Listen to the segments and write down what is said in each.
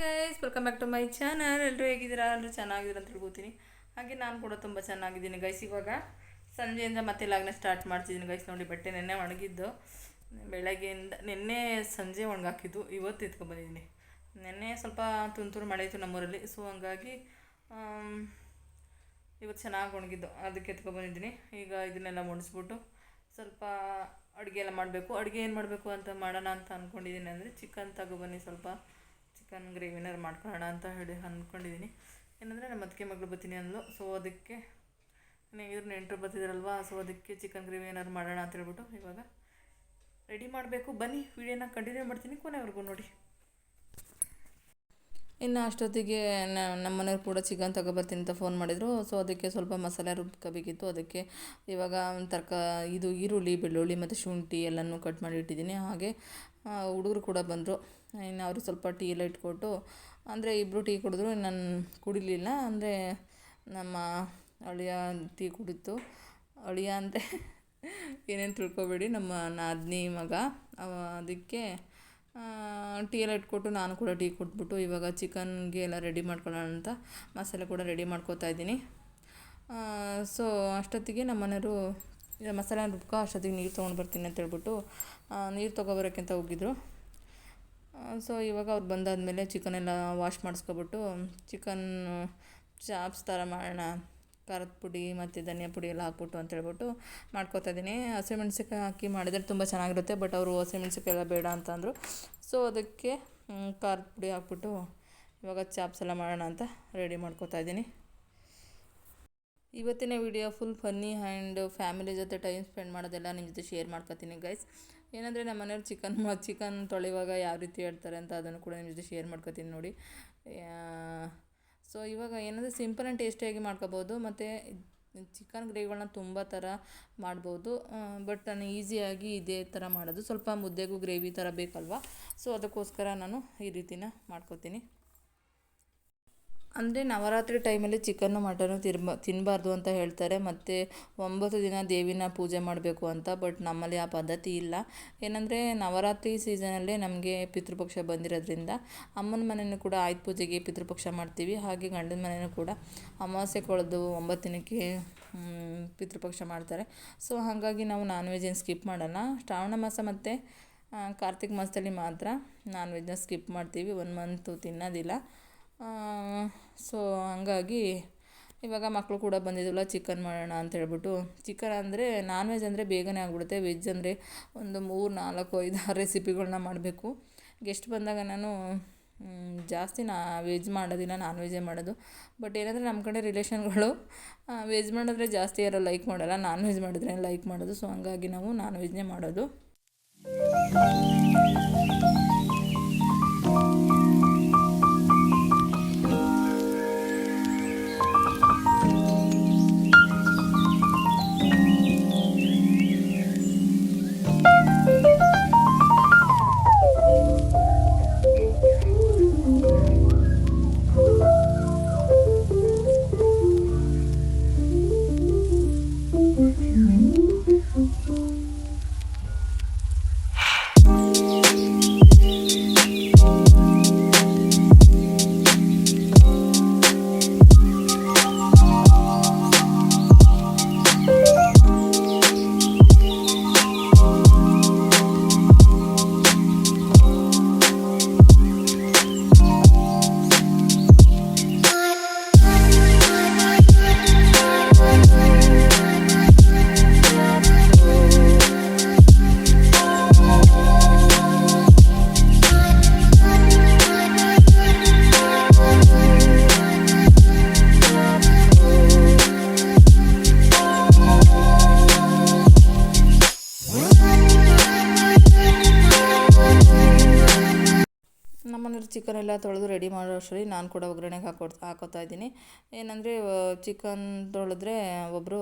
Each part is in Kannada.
Guys welcome back to my channel ಎಲ್ಲರೂ ಹೇಗಿದ್ದೀರಾ? ಎಲ್ಲರೂ ಚೆನ್ನಾಗಿದ್ದೀರಾ ಅಂತ ತಿಳ್ಕೊತೀನಿ ಹಾಗೆ ನಾನು ಕೂಡ ತುಂಬ ಚೆನ್ನಾಗಿದ್ದೀನಿ ಗೈಸ್ ಇವಾಗ ಸಂಜೆಯಿಂದ ಮತ್ತೆ ಲಾಗ್ನ ಸ್ಟಾರ್ಟ್ ಮಾಡ್ತಿದ್ದೀನಿ ಗೈಸ್ ನೋಡಿ, ಬಟ್ಟೆ ನೆನ್ನೆ ಒಣಗಿದ್ದು. ಬೆಳಗ್ಗೆಯಿಂದ ನಿನ್ನೆ ಸಂಜೆ ಒಣಗಾಕಿದ್ದು. ಇವತ್ತು ಎತ್ಕೊಂಡ್ಬಂದಿದ್ದೀನಿ. ನಿನ್ನೆ ಸ್ವಲ್ಪ ತುಂತುರು ಮಳೆ ಇತ್ತು ನಮ್ಮೂರಲ್ಲಿ. ಸೊ ಹಂಗಾಗಿ ಇವತ್ತು ಚೆನ್ನಾಗಿ ಒಣಗಿದ್ದು. ಅದಕ್ಕೆ ಎತ್ಕೊಂಡ್ಬಂದಿದ್ದೀನಿ. ಈಗ ಇದನ್ನೆಲ್ಲ ಮುಡಿಸ್ಬಿಟ್ಟು ಸ್ವಲ್ಪ ಅಡುಗೆ ಎಲ್ಲ ಮಾಡಬೇಕು. ಅಡುಗೆ ಏನು ಮಾಡಬೇಕು ಅಂತ ಮಾಡೋಣ ಅಂತ ಅಂದ್ಕೊಂಡಿದ್ದೀನಿ ಅಂದರೆ ಚಿಕನ್ ತಗೊಬನ್ನಿ ಸ್ವಲ್ಪ. ಚಿಕನ್ ಗ್ರೇವಿನಾರು ಮಾಡ್ಕೊಳ್ಳೋಣ ಅಂತ ಹೇಳಿ ಅಂದ್ಕೊಂಡಿದ್ದೀನಿ. ಏನಂದರೆ ನಮ್ಮ ಅದಕ್ಕೆ ಮಗಳು ಬರ್ತೀನಿ ಅಂದ್ಲು. ಸೊ ಅದಕ್ಕೆ ಹೇಗಿದ್ರು ನೆಂಟರು ಬರ್ತಿದ್ರಲ್ವ? ಸೊ ಅದಕ್ಕೆ ಚಿಕನ್ ಗ್ರೇವಿ ಏನಾದ್ರು ಮಾಡೋಣ ಅಂತ ಹೇಳ್ಬಿಟ್ಟು ಇವಾಗ ರೆಡಿ ಮಾಡಬೇಕು. ಬನ್ನಿ, ವಿಡಿಯೋನ ಕಂಟಿನ್ಯೂ ಮಾಡ್ತೀನಿ ಕೊನೆವರೆಗೂ ನೋಡಿ. ಇನ್ನು ಅಷ್ಟೊತ್ತಿಗೆ ನಮ್ಮ ಮನೆಯವ್ರು ಕೂಡ ಚಿಕನ್ ತಗೊಬರ್ತೀನಿ ಅಂತ ಫೋನ್ ಮಾಡಿದರು. ಸೊ ಅದಕ್ಕೆ ಸ್ವಲ್ಪ ಮಸಾಲೆ ರುಬ್ಕೋಬೇಕಿತ್ತು ಅದಕ್ಕೆ ಇವಾಗ ತರ್ಕ, ಇದು ಈರುಳ್ಳಿ, ಬೆಳ್ಳುಳ್ಳಿ ಮತ್ತು ಶುಂಠಿ ಎಲ್ಲನೂ ಕಟ್ ಮಾಡಿ ಇಟ್ಟಿದ್ದೀನಿ. ಹಾಗೆ ಹುಡುಗರು ಕೂಡ ಬಂದರು. ಇನ್ನು ಅವ್ರಿಗೆ ಸ್ವಲ್ಪ ಟೀ ಎಲ್ಲ ಇಟ್ಕೊಟ್ಟು, ಅಂದರೆ ಇಬ್ಬರು ಟೀ ಕುಡಿದ್ರು ನಾನು ಕುಡಿಲಿಲ್ಲ, ಅಂದರೆ ನಮ್ಮ ಅಳಿಯ ಟೀ ಕುಡಿತು. ಅಳಿಯ ಅಂದರೆ ಏನೇನು ತಿಳ್ಕೊಬೇಡಿ, ನಮ್ಮ ನಾದಿನಿ ಮಗ ಅದಕ್ಕೆ ಟೀ ಎಲ್ಲ ಇಟ್ಕೊಟ್ಟು ನಾನು ಕೂಡ ಟೀ ಕೊಟ್ಬಿಟ್ಟು ಇವಾಗ ಚಿಕನ್ಗೆ ಎಲ್ಲ ರೆಡಿ ಮಾಡ್ಕೊಳ್ಳೋಣ ಅಂತ, ಮಸಾಲೆ ಕೂಡ ರೆಡಿ ಮಾಡ್ಕೋತಾ ಇದ್ದೀನಿ. ಸೊ ಅಷ್ಟೊತ್ತಿಗೆ ನಮ್ಮ ಮನೆಯವರು ಮಸಾಲೆ ರುಬ್ಕೋ, ಅಷ್ಟೊತ್ತಿಗೆ ನೀರು ತೊಗೊಂಡು ಬರ್ತೀನಿ ಅಂತ ಹೇಳ್ಬಿಟ್ಟು ನೀರು ತೊಗೊಬರೋಕ್ಕಿಂತ ಹೋಗಿದ್ರು. ಸೊ ಇವಾಗ ಅವ್ರು ಬಂದಾದಮೇಲೆ ಚಿಕನೆಲ್ಲ ವಾಶ್ ಮಾಡಿಸ್ಕೊಬಿಟ್ಟು ಚಿಕನ್ ಚಾಪ್ಸ್ ಥರ ಮಾಡೋಣ. ಖಾರದ ಪುಡಿ ಮತ್ತು ಧನಿಯಾ ಪುಡಿ ಎಲ್ಲ ಹಾಕ್ಬಿಟ್ಟು ಅಂತ ಹೇಳ್ಬಿಟ್ಟು ಮಾಡ್ಕೊತಾ ಇದ್ದೀನಿ. ಹಸಿಮೆಣ್ಸಿಕಾಯಿ ಹಾಕಿ ಮಾಡಿದರೆ ತುಂಬ ಚೆನ್ನಾಗಿರುತ್ತೆ ಬಟ್ ಅವರು ಹಸಿಮೆಣ್ಸಿಕಾಯಿ ಎಲ್ಲ ಬೇಡ ಅಂತ ಅಂದರು. ಸೊ ಅದಕ್ಕೆ ಖಾರದ ಪುಡಿ ಹಾಕ್ಬಿಟ್ಟು ಇವಾಗ ಚಾಪ್ಸ್ ಎಲ್ಲ ಮಾಡೋಣ ಅಂತ ರೆಡಿ ಮಾಡ್ಕೋತಾ ಇದ್ದೀನಿ. ಇವತ್ತಿನ video full funny and family ಜೊತೆ ಟೈಮ್ ಸ್ಪೆಂಡ್ ಮಾಡೋದೆಲ್ಲ ನಿಮ್ಮ ಜೊತೆ ಶೇರ್ ಮಾಡ್ಕೊತೀನಿ ಗೈಸ್ ಏನಂದರೆ ನಮ್ಮ ಮನೆಯವ್ರು ಚಿಕನ್ ಚಿಕನ್ ತೊಳೆಯುವಾಗ ಯಾವ ರೀತಿ ಹೇಳ್ತಾರೆ ಅಂತ ಅದನ್ನು ಕೂಡ ನಿಮ್ಮ ಜೊತೆ ಶೇರ್ ಮಾಡ್ಕೊತೀನಿ ನೋಡಿ. ಸೊ ಇವಾಗ ಏನಂದರೆ ಸಿಂಪಲ್ ಆ್ಯಂಡ್ ಟೇಸ್ಟಿಯಾಗಿ ಮಾಡ್ಕೋಬೋದು. ಮತ್ತು ಚಿಕನ್ ಗ್ರೇವಿಗಳನ್ನ ತುಂಬ ಥರ ಮಾಡ್ಬೋದು. ಬಟ್ ನಾನು ಈಸಿಯಾಗಿ ಇದೇ ಥರ ಮಾಡೋದು. ಸ್ವಲ್ಪ ಮುದ್ದೆಗೂ ಗ್ರೇವಿ ಥರ ಬೇಕಲ್ವಾ? ಸೊ ಅದಕ್ಕೋಸ್ಕರ ನಾನು ಈ ರೀತಿನ ಮಾಡ್ಕೋತೀನಿ. ಅಂದರೆ ನವರಾತ್ರಿ ಟೈಮಲ್ಲಿ ಚಿಕನ್ನು, ಮಟನ್ನು ತಿರ್ಬ ತಿನ್ನಬಾರ್ದು ಅಂತ ಹೇಳ್ತಾರೆ. ಮತ್ತು ಒಂಬತ್ತು ದಿನ ದೇವಿನ ಪೂಜೆ ಮಾಡಬೇಕು ಅಂತ, ಬಟ್ ನಮ್ಮಲ್ಲಿ ಆ ಪದ್ಧತಿ ಇಲ್ಲ. ಏನಂದರೆ ನವರಾತ್ರಿ ಸೀಸನಲ್ಲೇ ನಮಗೆ ಪಿತೃಪಕ್ಷ ಬಂದಿರೋದ್ರಿಂದ ಅಮ್ಮನ ಮನೆಯೂ ಕೂಡ ಆಯುಧ ಪೂಜೆಗೆ ಪಿತೃಪಕ್ಷ ಮಾಡ್ತೀವಿ. ಹಾಗೆ ಗಂಡನ ಮನೆಯೂ ಕೂಡ ಅಮಾವಾಸ್ಯೆ ಕೊಳೆದು ಒಂಬತ್ತು ದಿನಕ್ಕೆ ಪಿತೃಪಕ್ಷ ಮಾಡ್ತಾರೆ. ಸೊ, ಹಾಗಾಗಿ ನಾವು ನಾನ್ ವೆಜ್ ಏನು ಸ್ಕಿಪ್ ಮಾಡೋಣ. ಶ್ರಾವಣ ಮಾಸ ಮತ್ತು ಕಾರ್ತಿಕ ಮಾಸದಲ್ಲಿ ಮಾತ್ರ ನಾನ್ ವೆಜ್ನ ಸ್ಕಿಪ್ ಮಾಡ್ತೀವಿ. ಒನ್ ಮಂತು ತಿನ್ನೋದಿಲ್ಲ. ಸೊ ಹಂಗಾಗಿ ಇವಾಗ ಮಕ್ಕಳು ಕೂಡ ಬಂದಿದ್ವಲ್ಲ ಚಿಕನ್ ಮಾಡೋಣ ಅಂತ ಹೇಳ್ಬಿಟ್ಟು. ಚಿಕನ್ ಅಂದರೆ ನಾನ್ ವೆಜ್ ಅಂದರೆ ಬೇಗನೆ ಆಗಿಬಿಡುತ್ತೆ. ವೆಜ್ ಅಂದರೆ ಒಂದು ಮೂರು, ನಾಲ್ಕು, ಐದು, ಆರು ರೆಸಿಪಿಗಳನ್ನ ಮಾಡಬೇಕು. ಗೆಸ್ಟ್ ಬಂದಾಗ ನಾನು ಜಾಸ್ತಿ ನಾ ವೆಜ್ ಮಾಡೋದಿಲ್ಲ ನಾನ್ ವೆಜ್ಜೇ ಮಾಡೋದು. ಬಟ್ ಏನಂದರೆ ನಮ್ಮ ಕಡೆ ರಿಲೇಷನ್ಗಳು ವೆಜ್ ಮಾಡಿದ್ರೆ ಜಾಸ್ತಿ ಯಾರು ಲೈಕ್ ಮಾಡಲ್ಲ ನಾನ್ ವೆಜ್ ಮಾಡಿದ್ರೆ ಲೈಕ್ ಮಾಡೋದು. ಸೊ ಹಂಗಾಗಿ ನಾವು ನಾನ್ ವೆಜ್ನೇ ಮಾಡೋದು. ನಮ್ಮನೇಲಿ ಚಿಕನ್ ಎಲ್ಲ ತೊಳೆದು ರೆಡಿ ಮಾಡೋ ಅಷ್ಟರಲ್ಲಿ ನಾನು ಕೂಡ ಒಗ್ಗರಣೆಗೆ ಹಾಕೋ ಹಾಕೋತಾ ಇದ್ದೀನಿ. ಏನಂದರೆ ಚಿಕನ್ ತೊಳೆದ್ರೆ ಒಬ್ಬರು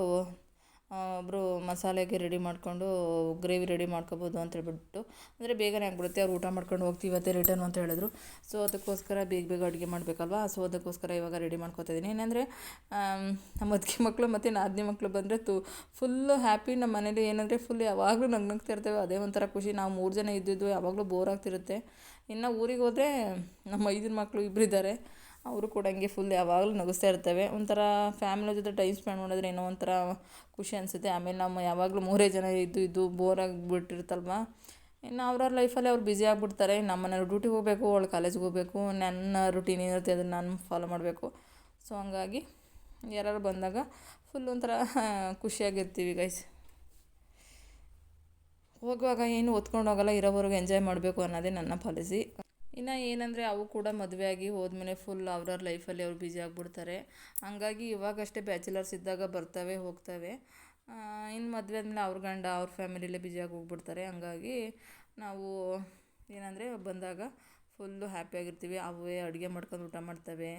ಒಬ್ಬರು ಮಸಾಲೆಗೆ ರೆಡಿ ಮಾಡಿಕೊಂಡು ಗ್ರೇವಿ ರೆಡಿ ಮಾಡ್ಕೊಬೋದು ಅಂತ ಹೇಳ್ಬಿಟ್ಟು, ಅಂದರೆ ಬೇಗನೆ ಆಗ್ಬಿಡುತ್ತೆ. ಅವ್ರು ಊಟ ಮಾಡ್ಕೊಂಡು ಹೋಗ್ತೀವಿ ಇವತ್ತೇ ರಿಟರ್ನ್ ಅಂತ ಹೇಳಿದ್ರು. ಸೊ ಅದಕ್ಕೋಸ್ಕರ ಬೇಗ ಬೇಗ ಅಡುಗೆ ಮಾಡಬೇಕಲ್ವಾ? ಸೊ ಅದಕ್ಕೋಸ್ಕರ ಇವಾಗ ರೆಡಿ ಮಾಡ್ಕೊತಾ ಇದ್ದೀನಿ. ಏನಂದರೆ ನಮ್ಮ ಅತ್ತಿಗೆ ಮಕ್ಕಳು ಮತ್ತು ನಾದಿನಿ ಮಕ್ಕಳು ಬಂದರೆ ತು ಫುಲ್ಲು ಹ್ಯಾಪಿ ನಮ್ಮ ಮನೇಲಿ. ಏನಂದರೆ ಫುಲ್ ಯಾವಾಗಲೂ ನಗ್ನಗ್ತಾ ಇರ್ತೇವೆ. ಅದೇ ಒಂಥರ ಖುಷಿ. ನಾವು ಮೂರು ಜನ ಇದ್ದಿದ್ದು ಯಾವಾಗಲೂ ಬೋರ್ ಆಗ್ತಿರುತ್ತೆ. ಇನ್ನು ಊರಿಗೆ ಹೋದರೆ ನಮ್ಮ ಐದಿನ ಮಕ್ಕಳು ಇಬ್ಬರು ಇದ್ದಾರೆ. ಅವರು ಕೂಡ ಹಂಗೆ ಫುಲ್ ಯಾವಾಗಲೂ ನಗಿಸ್ತಾ ಇರ್ತವೆ. ಒಂಥರ ಫ್ಯಾಮಿಲಿ ಜೊತೆ ಟೈಮ್ ಸ್ಪೆಂಡ್ ಮಾಡಿದ್ರೆ ಏನೋ ಒಂಥರ ಖುಷಿ ಅನಿಸುತ್ತೆ. ಆಮೇಲೆ ನಮ್ಮ ಯಾವಾಗಲೂ ಮೂರೇ ಜನ ಇದ್ದು ಇದ್ದು ಬೋರ್ ಆಗಿಬಿಟ್ಟಿರ್ತಲ್ವ ಇನ್ನು ಅವ್ರವ್ರ ಲೈಫಲ್ಲಿ ಅವ್ರು ಬ್ಯುಸಿ ಆಗಿಬಿಡ್ತಾರೆ. ನಮ್ಮ ಮನೇಲಿ ಡ್ಯೂಟಿಗೆ ಹೋಗಬೇಕು, ಅವಳು ಕಾಲೇಜ್ಗೆ ಹೋಗಬೇಕು. ನನ್ನ ರುಟೀನ್ ಏನಿರುತ್ತೆ ಅದನ್ನು ನಾನು ಫಾಲೋ ಮಾಡಬೇಕು. ಸೊ ಹಂಗಾಗಿ ಯಾರು ಬಂದಾಗ ಫುಲ್ ಒಂಥರ ಖುಷಿಯಾಗಿರ್ತೀವಿ ಗೈಸ್ ಹೋಗುವಾಗ ಏನು ಹೊತ್ಕೊಂಡು ಹೋಗಲ್ಲ, ಇರೋವರೆಗೂ ಎಂಜಾಯ್ ಮಾಡಬೇಕು ಅನ್ನೋದೇ ನನ್ನ ಪಾಲಿಸಿ ಇನ್ನು ಏನಂದರೆ ಅವು ಕೂಡ ಮದುವೆ ಆಗಿ ಹೋದ್ಮೇಲೆ ಫುಲ್ ಅವ್ರವ್ರ ಲೈಫಲ್ಲಿ ಅವ್ರು ಬ್ಯುಸಿ ಆಗಿಬಿಡ್ತಾರೆ. ಹಂಗಾಗಿ ಇವಾಗಷ್ಟೇ ಬ್ಯಾಚುಲರ್ಸ್ ಇದ್ದಾಗ ಬರ್ತವೆ, ಹೋಗ್ತವೆ. ಇನ್ನು ಮದುವೆ ಆದಮೇಲೆ ಅವ್ರ ಗಂಡ ಅವ್ರ ಫ್ಯಾಮಿಲಿಯಲ್ಲೇ ಆಗಿ ಹೋಗ್ಬಿಡ್ತಾರೆ. ಹಂಗಾಗಿ ನಾವು ಏನಂದರೆ ಬಂದಾಗ ಫುಲ್ಲು ಹ್ಯಾಪಿಯಾಗಿರ್ತೀವಿ ಅವೇ ಅಡುಗೆ ಮಾಡ್ಕೊಂಡು ಊಟ ಮಾಡ್ತವೆ.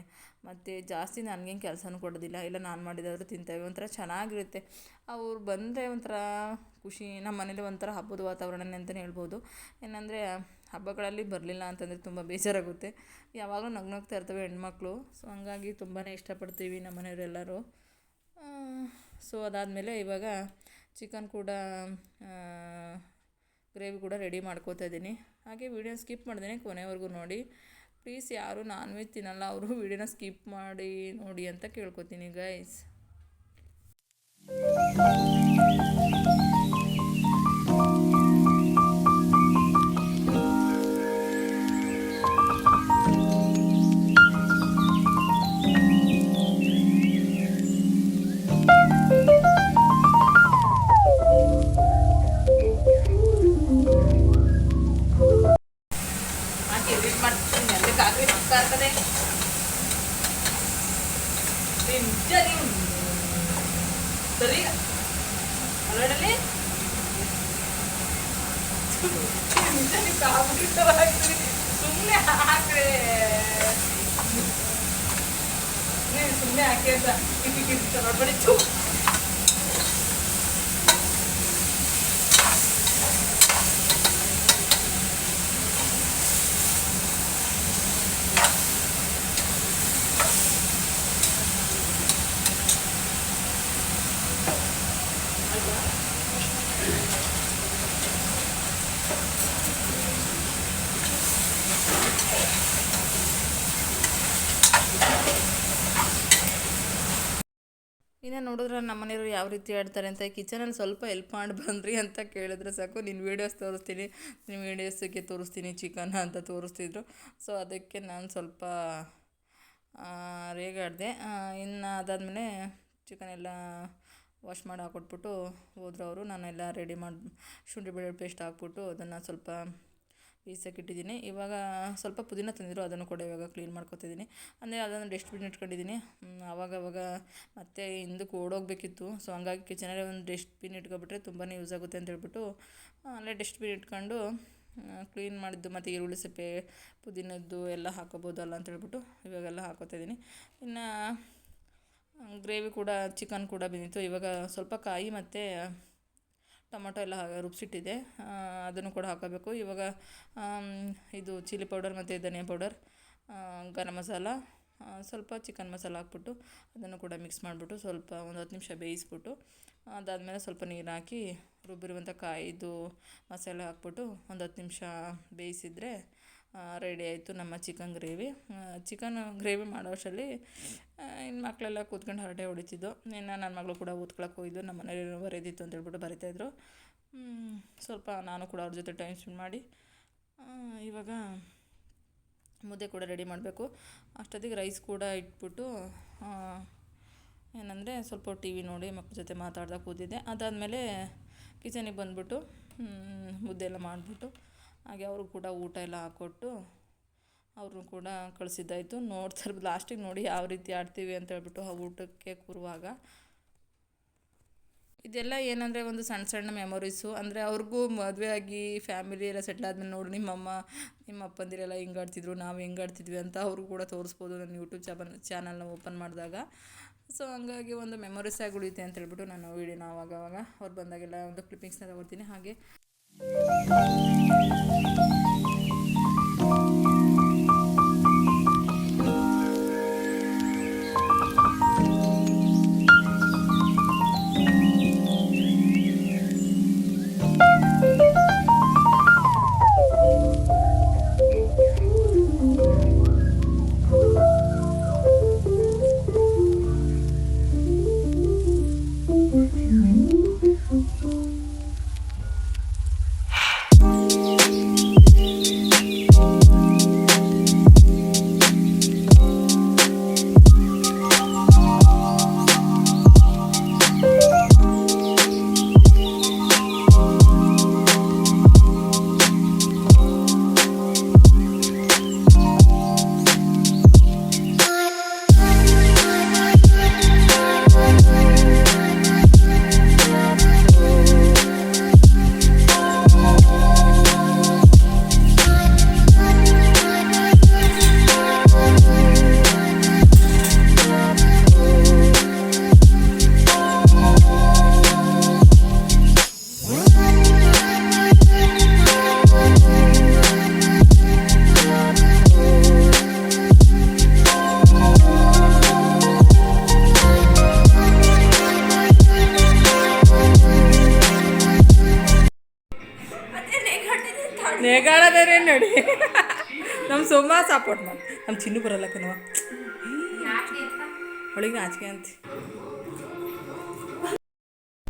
ಮತ್ತು ಜಾಸ್ತಿ ನನಗೇನು ಕೆಲಸನೂ ಕೊಡೋದಿಲ್ಲ. ಇಲ್ಲ ನಾನು ಮಾಡಿದಾದರೂ ತಿಂತವೆ. ಒಂಥರ ಚೆನ್ನಾಗಿರುತ್ತೆ. ಅವ್ರು ಬಂದರೆ ಒಂಥರ ಖುಷಿ. ನಮ್ಮ ಮನೇಲಿ ಒಂಥರ ಹಬ್ಬದ ವಾತಾವರಣನೇ ಅಂತಲೇ ಹೇಳ್ಬೋದು. ಏನಂದರೆ ಹಬ್ಬಗಳಲ್ಲಿ ಬರಲಿಲ್ಲ ಅಂತಂದರೆ ತುಂಬ ಬೇಜಾರಾಗುತ್ತೆ. ಯಾವಾಗಲೂ ನಗು ನಗ್ತಾ ಇರ್ತವೆ ಹೆಣ್ಮಕ್ಳು. ಸೊ ಹಂಗಾಗಿ ತುಂಬಾ ಇಷ್ಟಪಡ್ತೀವಿ ನಮ್ಮ ಮನೆಯವರೆಲ್ಲರೂ ಸೊ ಅದಾದಮೇಲೆ ಇವಾಗ ಚಿಕನ್ ಕೂಡ ಗ್ರೇವಿ ಕೂಡ ರೆಡಿ ಮಾಡ್ಕೋತಾ ಇದ್ದೀನಿ. ಹಾಗೆ ವೀಡಿಯೋ ಸ್ಕಿಪ್ ಮಾಡಿದ್ದೀನಿ ಕೊನೆವರೆಗೂ ನೋಡಿ. ಪ್ಲೀಸ್ ಯಾರು ನಾನ್ ವೆಜ್ ತಿನ್ನಲ್ಲ, ಅವರು ವೀಡಿಯೋನ ಸ್ಕಿಪ್ ಮಾಡಿ ನೋಡಿ ಅಂತ ಕೇಳ್ಕೊತೀನಿ ಗೈಸ್ ಸರಿ? ಕಾಬಿಟ್ಟು ಸುಮ್ಮನೆ ಹಾಕ್ರೆ. ಸುಮ್ಮನೆ ಹಾಕಿ ಅಂತ. ನೋಡ್ಬೇಡಿ. ಚೂ ಇನ್ನು ನೋಡಿದ್ರೆ ನಮ್ಮ ಮನೆಯವರು ಯಾವ ರೀತಿ ಆಡ್ತಾರೆ ಅಂತ ಕಿಚನಲ್ಲಿ ಸ್ವಲ್ಪ ಹೆಲ್ಪ್ ಮಾಡಿ ಬಂದ್ರಿ ಅಂತ ಕೇಳಿದ್ರೆ ಸಾಕು. ನಿನ್ನ ವೀಡಿಯೋಸ್ ತೋರಿಸ್ತೀನಿ ನಿಮ್ಮ ವೀಡಿಯೋಸಿಗೆ ತೋರಿಸ್ತೀನಿ, ಚಿಕನ್ ಅಂತ ತೋರಿಸ್ತಿದ್ರು. ಸೊ ಅದಕ್ಕೆ ನಾನು ಸ್ವಲ್ಪ ರೇಗಾಡಿದೆ. ಇನ್ನು ಅದಾದಮೇಲೆ ಚಿಕನ್ ಎಲ್ಲ ವಾಶ್ ಮಾಡಿ ಹಾಕ್ಕೊಟ್ಬಿಟ್ಟು ಹೋದ್ರು ಅವರು. ನಾನೆಲ್ಲ ರೆಡಿ ಮಾಡಿ, ಶುಂಠಿ ಬೆಳ್ಳುಳ್ಳಿ ಪೇಸ್ಟ್ ಹಾಕ್ಬಿಟ್ಟು ಅದನ್ನು ಸ್ವಲ್ಪ ಬೀಸಕ್ಕೆ ಇಟ್ಟಿದ್ದೀನಿ. ಇವಾಗ ಸ್ವಲ್ಪ ಪುದೀನ ತಂದಿದ್ರು, ಅದನ್ನು ಕೂಡ ಇವಾಗ ಕ್ಲೀನ್ ಮಾಡ್ಕೊತಿದ್ದೀನಿ. ಅಂದರೆ ಅದನ್ನು ಡಸ್ಟ್ಬಿನ್ ಇಟ್ಕೊಂಡಿದ್ದೀನಿ. ಆವಾಗ ಅವಾಗ ಮತ್ತೆ ಹಿಂದಕ್ಕೆ ಓಡೋಗಬೇಕಿತ್ತು. ಸೊ ಹಂಗಾಗಿ ಕಿಚನಲ್ಲಿ ಒಂದು ಡಸ್ಟ್ಬಿನ್ ಇಟ್ಕೊಬಿಟ್ರೆ ತುಂಬಾ ಯೂಸ್ ಆಗುತ್ತೆ ಅಂತ ಹೇಳ್ಬಿಟ್ಟು ಅಲ್ಲೇ ಡಸ್ಟ್ಬಿನ್ ಇಟ್ಕೊಂಡು ಕ್ಲೀನ್ ಮಾಡಿದ್ದು ಮತ್ತು ಈರುಳ್ಳಿ ಸಪ್ಪೆ, ಪುದೀನದ್ದು ಎಲ್ಲ ಹಾಕೋಬೋದಲ್ಲ ಅಂತ ಹೇಳ್ಬಿಟ್ಟು ಇವಾಗೆಲ್ಲ ಹಾಕೋತಾ ಇದ್ದೀನಿ ಇನ್ನು ಗ್ರೇವಿ ಕೂಡ ಚಿಕನ್ ಕೂಡ ಬಂದಿತ್ತು. ಇವಾಗ ಸ್ವಲ್ಪ ಕಾಯಿ ಮತ್ತು ಟೊಮೊಟೊ ಎಲ್ಲ ರುಬ್ಬಿಸಿಟ್ಟಿದ್ದೆ ಅದನ್ನು ಕೂಡ ಹಾಕೋಬೇಕು. ಇವಾಗ ಇದು ಚಿಲ್ಲಿ ಪೌಡರ್ ಮತ್ತು ಧನಿಯಾ ಪೌಡರ್ ಗರಂ ಮಸಾಲ ಸ್ವಲ್ಪ ಚಿಕನ್ ಮಸಾಲ ಹಾಕ್ಬಿಟ್ಟು ಅದನ್ನು ಕೂಡ ಮಿಕ್ಸ್ ಮಾಡಿಬಿಟ್ಟು ಸ್ವಲ್ಪ ಒಂದು ಹತ್ತು ನಿಮಿಷ ಬೇಯಿಸ್ಬಿಟ್ಟು, ಅದಾದಮೇಲೆ ಸ್ವಲ್ಪ ನೀರು ಹಾಕಿ ರುಬ್ಬಿರುವಂಥ ಕಾಯಿದು ಮಸಾಲೆ ಹಾಕ್ಬಿಟ್ಟು ಒಂದು ಹತ್ತು ನಿಮಿಷ ಬೇಯಿಸಿದರೆ ರೆಡಿ ಆಯಿತು ನಮ್ಮ ಚಿಕನ್ ಗ್ರೇವಿ ಚಿಕನ್ ಗ್ರೇವಿ ಮಾಡೋ ಅಷ್ಟರಲ್ಲಿ ಇನ್ನು ಮಕ್ಕಳೆಲ್ಲ ಕೂತ್ಕೊಂಡು ಹರಟೆ ಹೊಡಿತಿದ್ದು. ಇನ್ನು ನನ್ನ ಮಗಳು ಕೂಡ ಓದ್ಕೊಳಕ್ಕೆ ಹೋಗಿದ್ದು, ನಮ್ಮ ಮನೇಲಿ ಬರೆದಿತ್ತು ಅಂತ ಹೇಳ್ಬಿಟ್ಟು ಬರಿತಾಯಿದ್ರು ಸ್ವಲ್ಪ ನಾನು ಕೂಡ ಅವ್ರ ಜೊತೆ ಟೈಮ್ ಸ್ಪೆಂಡ್ ಮಾಡಿ ಇವಾಗ ಮುದ್ದೆ ಕೂಡ ರೆಡಿ ಮಾಡಬೇಕು. ಅಷ್ಟೊತ್ತಿಗೆ ರೈಸ್ ಕೂಡ ಇಟ್ಬಿಟ್ಟು ಏನಂದರೆ ಸ್ವಲ್ಪ ಟಿ ವಿ ನೋಡಿ ಮಕ್ಕಳ ಜೊತೆ ಮಾತಾಡ್ದಾಗ ಕೂತಿದ್ದೆ. ಅದಾದಮೇಲೆ ಕಿಚನಿಗೆ ಬಂದುಬಿಟ್ಟು ಮುದ್ದೆ ಎಲ್ಲ ಮಾಡಿಬಿಟ್ಟು ಹಾಗೆ ಅವರು ಕೂಡ ಊಟ ಎಲ್ಲ ಹಾಕ್ಕೊಟ್ಟು ಅವ್ರನ್ನೂ ಕೂಡ ಕಳಿಸಿದ್ದಾಯಿತು. ನೋಡ್ತಾರೆ ಲಾಸ್ಟಿಗೆ ನೋಡಿ ಯಾವ ರೀತಿ ಆಡ್ತೀವಿ ಅಂತ ಹೇಳ್ಬಿಟ್ಟು ಆ ಊಟಕ್ಕೆ ಕೂರುವಾಗ. ಇದೆಲ್ಲ ಏನಂದರೆ ಒಂದು ಸಣ್ಣ ಸಣ್ಣ ಮೆಮೊರೀಸು ಅಂದರೆ ಅವ್ರಿಗೂ ಮದುವೆ ಆಗಿ ಫ್ಯಾಮಿಲಿ ಎಲ್ಲ ಸೆಟ್ಲ್ ಆದಮೇಲೆ ನೋಡಿ, ನಿಮ್ಮಮ್ಮ ನಿಮ್ಮ ಅಪ್ಪಂದಿರೆಲ್ಲ ಹಿಂಗೆ ಆಡ್ತಿದ್ರು, ನಾವು ಹೆಂಗೆ ಆಡ್ತಿದ್ವಿ ಅಂತ ಅವ್ರಿಗೂ ಕೂಡ ತೋರಿಸ್ಬೋದು ನನ್ನ ಯೂಟ್ಯೂಬ್ ಚಾನಲ್ ಚಾನಲ್ನ ಓಪನ್ ಮಾಡಿದಾಗ. ಸೊ ಹಂಗಾಗಿ ಒಂದು ಮೆಮೊರೀಸ್ ಆಗಿ ಉಳಿಯುತ್ತೆ ಅಂತ ಹೇಳ್ಬಿಟ್ಟು ನಾನು ವೀಡಿಯೋನ ಆವಾಗ ಅವಾಗ ಅವ್ರು ಬಂದಾಗೆಲ್ಲ ಒಂದು ಕ್ಲಿಪ್ಪಿಂಗ್ಸ್ನ ತಗೊಳ್ತೀನಿ ಹಾಗೆ. ನಮ್ಮ ಚಿನ್ನು ಬರಲ್ಲ ಕಣವ ಅವಳಿಗೆ ನಾಚಿಕೆ ಅಂತ.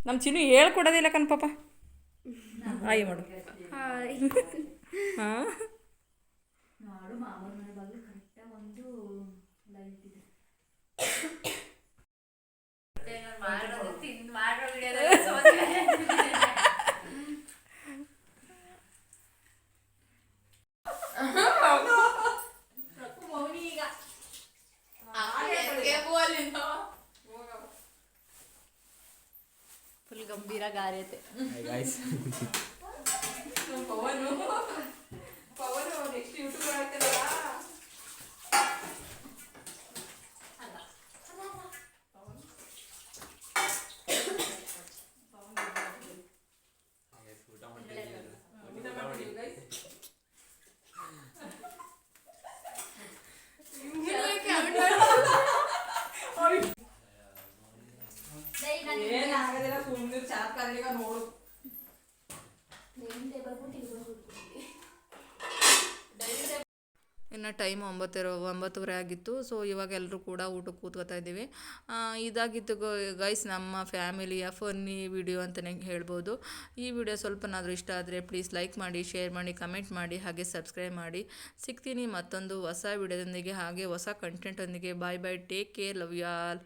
ನಮ್ಮ ಚಿನ್ನು ಹೇಳ್ಕೊಡೋದಿಲ್ಲ ಕಣ್ ಪಾಪ. ಆಯಿ ಮಾಡು. ಹಾಂ गा रहे थे। ಇನ್ನು ಟೈಮ್ ಒಂಬತ್ತರ, ಒಂಬತ್ತುವರೆ ಆಗಿತ್ತು. ಸೊ ಇವಾಗ ಎಲ್ಲರೂ ಕೂಡ ಊಟಕ್ಕೆ ಕೂತ್ಕೋತಾ ಇದ್ದೀವಿ. ಇದಾಗಿತ್ತು ಗೈಸ್ ನಮ್ಮ ಫ್ಯಾಮಿಲಿಯ ಫನ್ನಿ ವಿಡಿಯೋ ಅಂತಲೇ ಹೇಳ್ಬೋದು. ಈ ವಿಡಿಯೋ ಸ್ವಲ್ಪನಾದರೂ ಇಷ್ಟ ಆದರೆ ಪ್ಲೀಸ್ ಲೈಕ್ ಮಾಡಿ ಶೇರ್ ಮಾಡಿ ಕಮೆಂಟ್ ಮಾಡಿ, ಹಾಗೆ ಸಬ್ಸ್ಕ್ರೈಬ್ ಮಾಡಿ. ಸಿಗ್ತೀನಿ ಮತ್ತೊಂದು ಹೊಸ ವಿಡಿಯೋದೊಂದಿಗೆ ಹಾಗೆ ಹೊಸ ಕಂಟೆಂಟೊಂದಿಗೆ bye bye take care love you all